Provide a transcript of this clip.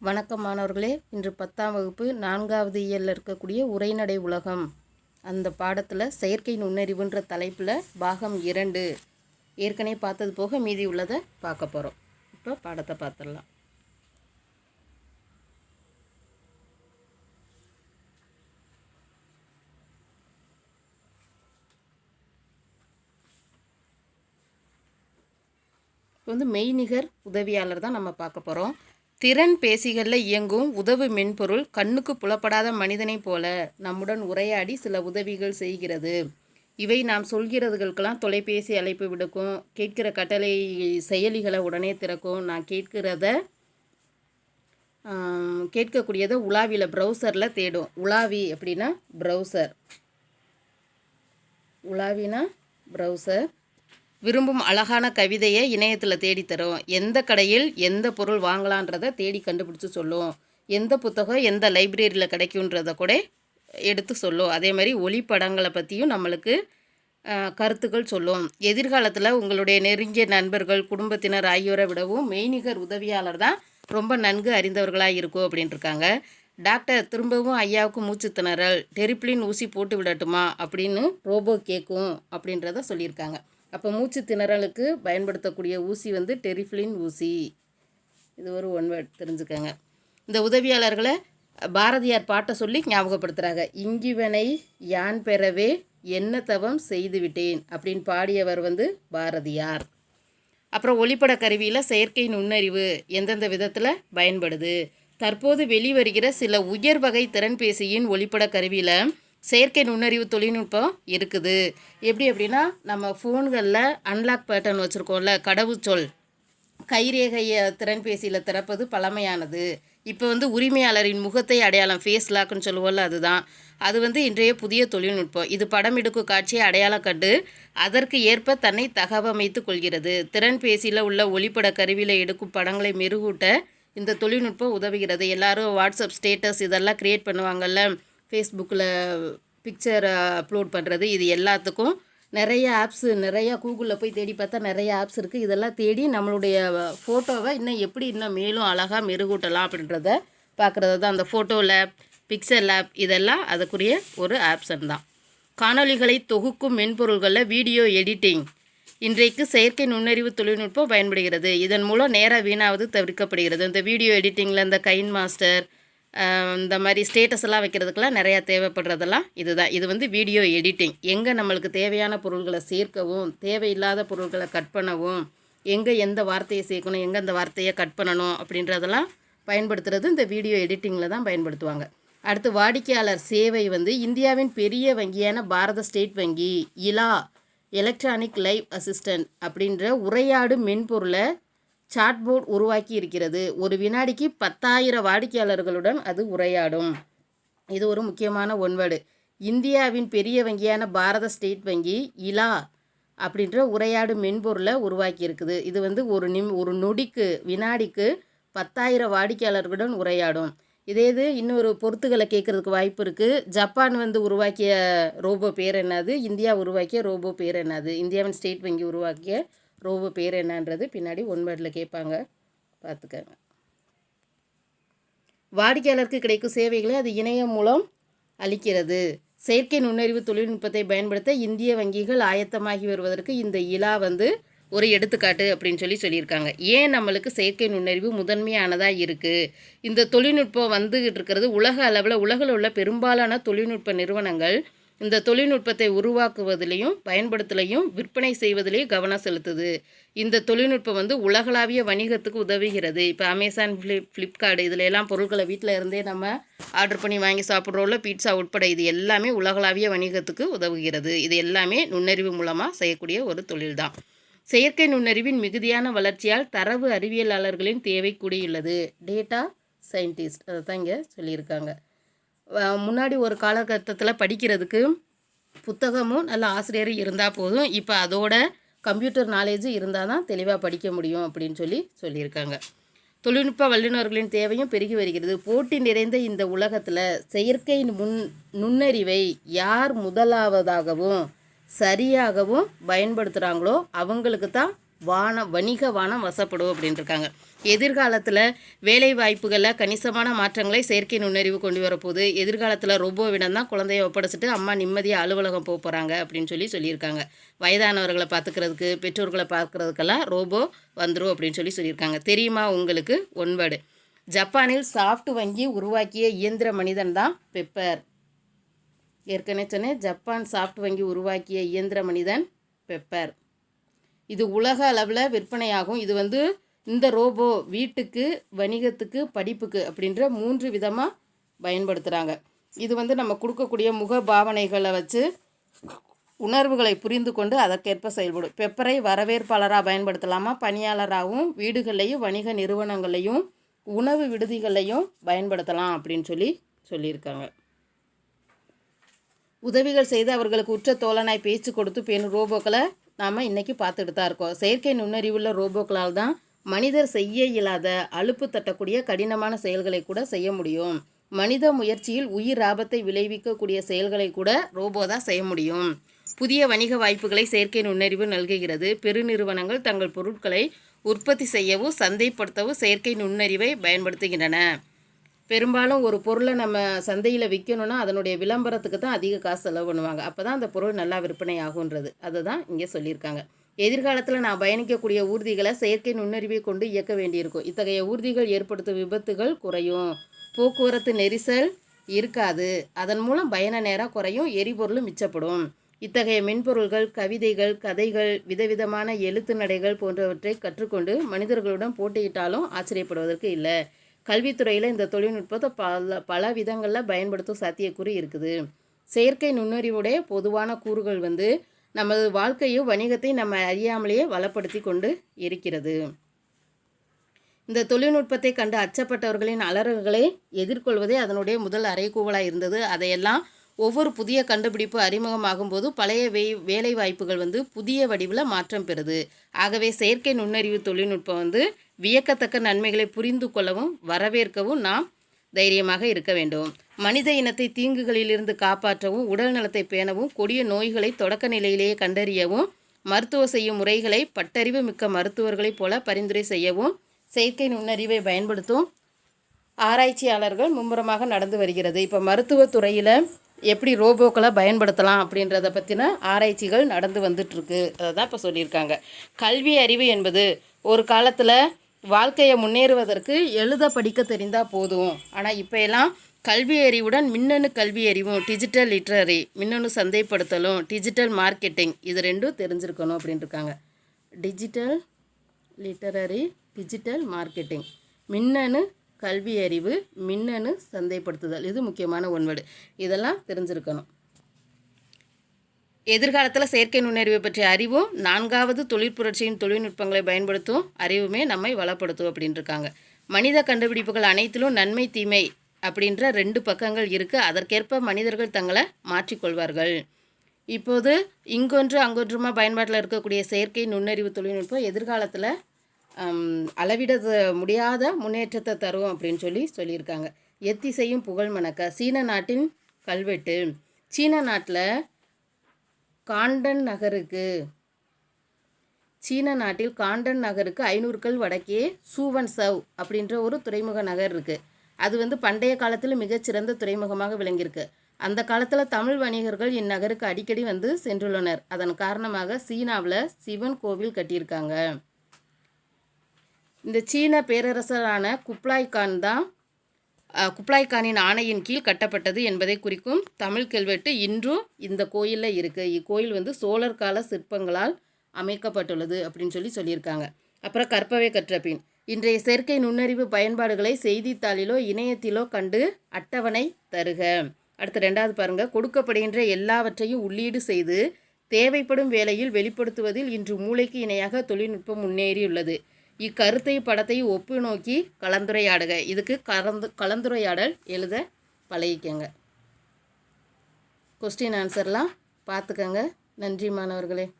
வணக்கம் மாணவர்களே இன்று பத்தாம் வகுப்பு நான்காவது இயலில் இருக்கக்கூடிய உரைநடை உலகம். அந்த பாடத்தில் செயற்கை நுண்ணறிவுன்ற தலைப்பில் பாகம் இரண்டு. ஏற்கனவே பார்த்தது போக மீதி உள்ளதை பார்க்க போகிறோம் இப்போ பாடத்தை பார்த்துடலாம். இப்போ வந்து மெய்நிகர் உதவியாளர் தான் நம்ம பார்க்க போகிறோம் திறன் பேசிகளில் இயங்கும் உதவு மென்பொருள் கண்ணுக்கு புலப்படாத மனிதனைப் போல நம்முடன் உரையாடி சில உதவிகள் செய்கிறது. இவை நாம் சொல்கிறதுகளுக்கெல்லாம் தொலைபேசி அழைப்பு விடுக்கும் கேட்கிற கட்டளை செயலிகளை உடனே திறக்கும். நான் கேட்கிறத கேட்கக்கூடியதை உலாவியில் ப்ரௌசரில் தேடும். உலாவி அப்படின்னா ப்ரௌசர் உலாவினா ப்ரௌசர் விரும்பும் அழகான கவிதையை இணையத்தில் தேடித் தரும். எந்த கடையில் எந்த பொருள் வாங்கலான்றதை தேடி கண்டுபிடிச்சி சொல்லும். எந்த புத்தகம் எந்த லைப்ரரியில் கிடைக்குன்றத கூட எடுத்து சொல்லும். அதே மாதிரி ஒளிப்படங்களை பற்றியும் நம்மளுக்கு கருத்துக்கள் சொல்லும். எதிர்காலத்தில் உங்களுடைய நெருங்கிய நண்பர்கள் குடும்பத்தினர் ஆகியோரை விடவும் மெய்நிகர் உதவியாளர் தான் ரொம்ப நன்கு அறிந்தவர்களாக இருக்கும் அப்படின்ட்டுருக்காங்க டாக்டர் திரும்பவும் ஐயாவுக்கு மூச்சு திணறல் டெரிப்ளின் ஊசி போட்டு விடட்டுமா அப்படின்னு ரோபோ கேட்கும் அப்படின்றத சொல்லியிருக்காங்க. அப்போ மூச்சு திணறலுக்கு பயன்படுத்தக்கூடிய ஊசி வந்து டெரிஃப்ளின் ஊசி. இது ஒரு ஒன் வேர்ட் தெரிஞ்சுக்கங்க. இந்த உதவியாளர்களை பாரதியார் பாட்டை சொல்லி ஞாபகப்படுத்துகிறாங்க இங்கிவனை யான் பெறவே என்ன தவம் செய்துவிட்டேன் அப்படின்னு பாடியவர் வந்து பாரதியார். அப்புறம் ஒளிப்பட கருவியில் செயற்கை நுண்ணறிவு எந்தெந்த விதத்தில் பயன்படுது? தற்போது வெளிவருகிற சில உயர் வகை திறன்பேசியின் ஒளிப்பட கருவியில் செயற்கை நுண்ணறிவு தொழில்நுட்பம் இருக்குது. எப்படி அப்படின்னா நம்ம ஃபோன்களில் அன்லாக் பேட்டர்ன் வச்சுருக்கோம்ல கடவுச்சொல் கைரேகையை திறன்பேசியில் திறப்பது பழமையானது. இப்போ வந்து உரிமையாளரின் முகத்தை அடையாளம் ஃபேஸ் லாக்குன்னு சொல்லுவோம்ல அதுதான். அது வந்து இன்றைய புதிய தொழில்நுட்பம். இது படம் எடுக்கும் காட்சியை அடையாளம் கண்டு அதற்கு ஏற்ப தன்னை தகவமைத்து கொள்கிறது. திறன்பேசியில் உள்ள ஒளிப்பட கருவியில் எடுக்கும் படங்களை மெருகூட்ட இந்த தொழில்நுட்பம் உதவுகிறது. எல்லாரும் வாட்ஸ்அப் ஸ்டேட்டஸ் இதெல்லாம் க்ரியேட் பண்ணுவாங்கல்ல. ஃபேஸ்புக்கில் பிக்சர் அப்லோட் பண்ணுறது இது எல்லாத்துக்கும் நிறைய ஆப்ஸு நிறையா கூகுளில் போய் தேடி பார்த்தா நிறைய ஆப்ஸ் இருக்குது இதெல்லாம் தேடி நம்மளுடைய ஃபோட்டோவை இன்னும் எப்படி இன்னும் மேலும் அழகாக மெருகூட்டலாம் அப்படின்றத பார்க்குறது தான். அந்த ஃபோட்டோ லேப் பிக்சர் லேப் இதெல்லாம் அதுக்குரிய ஒரு ஆப்ஷன் தான். காணொளிகளை தொகுக்கும் மென்பொருள்களில் வீடியோ எடிட்டிங் இன்றைக்கு செயற்கை நுண்ணறிவு தொழில்நுட்பம் பயன்படுகிறது. இதன் மூலம் நேர வீணாவது தவிர்க்கப்படுகிறது. இந்த வீடியோ எடிட்டிங்கில் இந்த கைன் மாஸ்டர் இந்த மாதிரி ஸ்டேட்டஸ் எல்லாம் வைக்கிறதுக்கெல்லாம் நிறையா தேவைப்படுறதெல்லாம் இதுதான். இது வந்து வீடியோ எடிட்டிங் எங்கே நம்மளுக்கு தேவையான பொருள்களை சேர்க்கவும் தேவையில்லாத பொருள்களை கட் பண்ணவும் எங்கே எந்த வார்த்தையை சேர்க்கணும் எங்கே அந்த வார்த்தையை கட் பண்ணணும் அப்படின்றதெல்லாம் பயன்படுத்துறது இந்த வீடியோ எடிட்டிங்கில் தான் பயன்படுத்துவாங்க. அடுத்து வாடிக்கையாளர் சேவை வந்து இந்தியாவின் பெரிய வங்கியான பாரத ஸ்டேட் வங்கி இலா எலக்ட்ரானிக் லைவ் அசிஸ்டன்ட் அப்படின்ற உரையாடு மென்பொருளை சாட்போர்ட் உருவாக்கி இருக்கிறது. ஒரு வினாடிக்கு பத்தாயிரம் வாடிக்கையாளர்களுடன் அது உரையாடும். இது ஒரு முக்கியமான ஒன்வேர்டு இந்தியாவின் பெரிய வங்கியான பாரத ஸ்டேட் வங்கி இலா அப்படின்ற உரையாடும் மென்பொருளை உருவாக்கி இருக்குது. இது வந்து ஒரு நிம் ஒரு நொடிக்கு வினாடிக்கு பத்தாயிரம் வாடிக்கையாளர்களுடன் உரையாடும். இதே இது இன்னொரு பொருத்துகளை கேட்குறதுக்கு வாய்ப்பு இருக்குது ஜப்பான் வந்து உருவாக்கிய ரோபோ பேர் என்னது? இந்தியா உருவாக்கிய ரோபோ பேர் என்னது? இந்தியாவின் ஸ்டேட் வங்கி உருவாக்கிய ரோவு பேர் என்னன்றது பின்னாடி ஒன் வேர்டில் கேட்பாங்க. பார்த்துக்கங்க. வாடிக்கையாளருக்கு கிடைக்கும் சேவைகளை அது இணையம் மூலம் அளிக்கிறது. செயற்கை நுண்ணறிவு தொழில்நுட்பத்தை பயன்படுத்த இந்திய வங்கிகள் ஆயத்தமாகி வருவதற்கு இந்த இலா வந்து ஒரு எடுத்துக்காட்டு அப்படின்னு சொல்லி சொல்லியிருக்காங்க. ஏன் நம்மளுக்கு செயற்கை நுண்ணறிவு முதன்மையானதாக இருக்குது இந்த தொழில்நுட்பம் வந்துகிட்டு இருக்கிறது உலக அளவில் உலகில் உள்ள பெரும்பாலான தொழில்நுட்ப நிறுவனங்கள் இந்த தொழில்நுட்பத்தை உருவாக்குவதிலையும் பயன்படுத்தலையும் விற்பனை செய்வதிலையும் கவனம் செலுத்துது. இந்த தொழில்நுட்பம் வந்து உலகளாவிய வணிகத்துக்கு உதவுகிறது. இப்போ அமேசான் ஃப்ளிப் ஃப்ளிப்கார்டு இதில் எல்லாம் பொருட்களை வீட்டில் இருந்தே நம்ம ஆர்டர் பண்ணி வாங்கி சாப்பிட்றோம்ல பீட்சா உட்பட இது எல்லாமே உலகளாவிய வணிகத்துக்கு உதவுகிறது. இது எல்லாமே நுண்ணறிவு மூலமாக செய்யக்கூடிய ஒரு தொழில் தான் செயற்கை நுண்ணறிவின் மிகுதியான வளர்ச்சியால் தரவு அறிவியலாளர்களின் தேவை கூடியுள்ளது. டேட்டா சயின்டிஸ்ட் அதை தான் இங்கே சொல்லியிருக்காங்க. முன்னாடி ஒரு காலகட்டத்தில் படிக்கிறதுக்கு புத்தகமும் நல்ல ஆசிரியரும் இருந்தால் போதும். இப்போ அதோட கம்ப்யூட்டர் நாலேஜ் இருந்தால் தான் தெளிவாக படிக்க முடியும் அப்படின்னு சொல்லி சொல்லியிருக்காங்க. தொழில்நுட்ப வல்லுநர்களின் தேவையும் பெருகி வருகிறது. போட்டி நிறைந்த இந்த உலகத்தில் செயற்கை முன் நுண்ணறிவை யார் முதலாவதாகவும் சரியாகவும் பயன்படுத்துகிறாங்களோ அவங்களுக்கு தான் வானம் வணிக வானம் வசப்படும் அப்படின்ட்டுருக்காங்க எதிர்காலத்தில் வேலை வாய்ப்புகளில் கணிசமான மாற்றங்களை செயற்கை நுண்ணறிவு கொண்டு வரப்போகுது. எதிர்காலத்தில் ரொபோவிடம் தான் குழந்தைய ஒப்படைச்சிட்டு அம்மா நிம்மதியாக அலுவலகம் போக போகிறாங்க அப்படின்னு சொல்லி சொல்லியிருக்காங்க. வயதானவர்களை பார்த்துக்கிறதுக்கு பெற்றோர்களை பார்க்குறதுக்கெல்லாம் ரோபோ வந்துடும் அப்படின்னு சொல்லி சொல்லியிருக்காங்க. தெரியுமா உங்களுக்கு? ஒன்பது ஜப்பானில் சாஃப்ட் வங்கி உருவாக்கிய இயந்திர மனிதன் தான் பெப்பர். ஏற்கனவே சொன்னேன் ஜப்பான் சாஃப்ட் வங்கி உருவாக்கிய இயந்திர மனிதன் பெப்பர். இது உலக அளவில் விற்பனையாகும். இது வந்து இந்த ரோபோ வீட்டுக்கு வணிகத்துக்கு படிப்புக்கு அப்படின்ற மூன்று விதமாக பயன்படுத்துகிறாங்க இது வந்து நம்ம கொடுக்கக்கூடிய முக பாவனைகளை வச்சு உணர்வுகளை புரிந்து கொண்டு அதற்கேற்ப செயல்படும். பெப்பரை வரவேற்பாளராக பயன்படுத்தலாமா? பணியாளராகவும் வீடுகள்லையும் வணிக நிறுவனங்களையும் உணவு விடுதிகளையும் பயன்படுத்தலாம் அப்படின்னு சொல்லி சொல்லியிருக்காங்க. உதவிகள் செய்து அவர்களுக்கு உற்ற தோழனாய் பேச்சு கொடுத்து பெண் ரோபோக்களை நாம் இன்றைக்கி பார்த்துட்டு தான் இருக்கோம். செயற்கை நுண்ணறிவுள்ள ரோபோக்களால் தான் மனிதர் செய்ய இயலாத அலுப்பு தட்டக்கூடிய கடினமான செயல்களை கூட செய்ய முடியும். மனித முயற்சியில் உயிர் ஆபத்தை விளைவிக்கக்கூடிய செயல்களை கூட ரோபோ தான் செய்ய முடியும். புதிய வணிக வாய்ப்புகளை செயற்கை நுண்ணறிவு நல்குகிறது. பெருநிறுவனங்கள் தங்கள் பொருட்களை உற்பத்தி செய்யவும் சந்தைப்படுத்தவும் செயற்கை நுண்ணறிவை பயன்படுத்துகின்றன. பெரும்பாலும் ஒரு பொருளை நம்ம சந்தையில் விற்கணும்னா அதனுடைய விளம்பரத்துக்கு தான் அதிக காசு செலவு பண்ணுவாங்க. அப்போ தான் அந்த பொருள் நல்லா விற்பனை ஆகுன்றது அதை தான் இங்கே சொல்லியிருக்காங்க. எதிர்காலத்தில் நான் பயணிக்கக்கூடிய ஊர்திகளை செயற்கை நுண்ணறிவை கொண்டு இயக்க வேண்டியிருக்கும். இத்தகைய ஊர்திகள் ஏற்படுத்தும் விபத்துகள் குறையும். போக்குவரத்து நெரிசல் இருக்காது. அதன் மூலம் பயண நேரம் குறையும் எரிபொருளும் மிச்சப்படும். இத்தகைய மென்பொருள்கள் கவிதைகள் கதைகள் விதவிதமான எழுத்து நடைகள் போன்றவற்றை கற்றுக்கொண்டு மனிதர்களுடன் போட்டியிட்டாலும் ஆச்சரியப்படுவதற்கு இல்லை. கல்வித்துறையில் இந்த தொழில்நுட்பத்தை பல பல விதங்களில் பயன்படுத்தும் சாத்தியக்கூறு இருக்குது. செயற்கை நுண்ணறிவுடைய பொதுவான கூறுகள் வந்து நமது வாழ்க்கையும் வணிகத்தையும் நம்ம அறியாமலேயே வளப்படுத்தி கொண்டு இருக்கிறது. இந்த தொழில்நுட்பத்தை கண்டு அச்சப்பட்டவர்களின் அலறுகளை எதிர்கொள்வதே அதனுடைய முதல் அறைகூவலாக இருந்தது. அதையெல்லாம் ஒவ்வொரு புதிய கண்டுபிடிப்பு அறிமுகமாகும் போது பழைய வே வேலைவாய்ப்புகள் வந்து புதிய வடிவில் மாற்றம் பெறுது. ஆகவே செயற்கை நுண்ணறிவு தொழில்நுட்பம் வந்து வியக்கத்தக்க நன்மைகளை புரிந்து கொள்ளவும் வரவேற்கவும் நாம் தைரியமாக இருக்க வேண்டும். மனித இனத்தை தீங்குகளிலிருந்து காப்பாற்றவும் உடல் நலத்தை பேணவும் கொடிய நோய்களை தொடக்க நிலையிலேயே கண்டறியவும் மருத்துவ செய்யும் முறைகளை பட்டறிவு மிக்க மருத்துவர்களைப் போல பரிந்துரை செய்யவும் செயற்கை நுண்ணறிவை பயன்படுத்தும் ஆராய்ச்சியாளர்கள் மும்முரமாக நடந்து வருகிறது. இப்போ மருத்துவத்துறையில் எப்படி ரோபோக்களை பயன்படுத்தலாம் அப்படின்றத பற்றின ஆராய்ச்சிகள் நடந்து வந்துட்டுருக்கு. அதை தான் இப்போ சொல்லியிருக்காங்க. கல்வி அறிவு என்பது ஒரு காலத்தில் வாழ்க்கையை முன்னேறுவதற்கு எழுத படிக்க தெரிந்தால் போதும். ஆனால் இப்போ எல்லாம் கல்வி அறிவுடன் மின்னணு கல்வி அறிவும் டிஜிட்டல் லிட்ரரி மின்னணு சந்தைப்படுத்தலும் டிஜிட்டல் மார்க்கெட்டிங் இது ரெண்டும் தெரிஞ்சிருக்கணும் அப்படின்ட்டுருக்காங்க டிஜிட்டல் லிட்டரரி டிஜிட்டல் மார்க்கெட்டிங் மின்னணு கல்வி அறிவு மின்னணு சந்தைப்படுத்துதல். இது முக்கியமான ஒன்வடு. இதெல்லாம் தெரிஞ்சிருக்கணும். எதிர்காலத்தில் செயற்கை நுண்ணறிவை பற்றிய அறிவும். நான்காவது தொழிற்புரட்சியின் தொழில்நுட்பங்களை பயன்படுத்தும் அறிவுமே நம்மை வளப்படுத்தும் அப்படின்ட்டுருக்காங்க மனித கண்டுபிடிப்புகள் அனைத்திலும் நன்மை தீமை அப்படின்ற ரெண்டு பக்கங்கள் இருக்குது அதற்கேற்ப மனிதர்கள் தங்களை மாற்றிக்கொள்வார்கள் இப்போது இங்கொன்று அங்கொன்றுமா பயன்பாட்டில் இருக்கக்கூடிய செயற்கை நுண்ணறிவு தொழில்நுட்பம் எதிர்காலத்தில் அளவிட முடியாத முன்னேற்றத்தை தரும் அப்படின்னு சொல்லி சொல்லியிருக்காங்க. எத்திசையும் புகழ் மணக்க. சீன நாட்டின் கல்வெட்டு. சீன நாட்டில் காண்டன் நகருக்கு சீன நாட்டில் காண்டன் நகருக்கு ஐநூறு கல் வடக்கே சூவன் சவ் அப்படின்ற ஒரு துறைமுக நகர் இருக்குது அது வந்து பண்டைய காலத்தில் மிகச்சிறந்த துறைமுகமாக விளங்கியிருக்கு. அந்த காலத்தில் தமிழ் வணிகர்கள் இந்நகருக்கு அடிக்கடி வந்து சென்றுள்ளனர். அதன் காரணமாக சீனாவில் சிவன் கோவில் கட்டியிருக்காங்க. இந்த சீன பேரரசரான குப்லாய் கான் தான் குப்லாய் கானின் ஆணையின் கீழ் கட்டப்பட்டது என்பதை குறிக்கும் தமிழ் கல்வெட்டு இன்றும் இந்த கோயிலில் இருக்குது இக்கோயில் வந்து சோழர் கால சிற்பங்களால் அமைக்கப்பட்டுள்ளது அப்படின்னு சொல்லி சொல்லியிருக்காங்க. அப்புறம் கற்பவை கற்ற பின் இன்றைய செயற்கை நுண்ணறிவு பயன்பாடுகளை செய்தித்தாளிலோ இணையத்திலோ கண்டு அட்டவணை தருக. அடுத்த ரெண்டாவது பாருங்கள் கொடுக்கப்படுகின்ற எல்லாவற்றையும் உள்ளீடு செய்து தேவைப்படும் வேலையில் வெளிப்படுத்துவதில் இன்று மூளைக்கு இணையாக தொழில்நுட்பம் முன்னேறியுள்ளது. இக்கருத்தை படத்தை ஒப்பு நோக்கி கலந்துரையாடுக. இதுக்கு கலந்து கலந்துரையாடல் எழுத பழகிக்கங்க. கொஸ்டின் ஆன்சர்லாம் பார்த்துக்கங்க. நன்றி மாணவர்களே.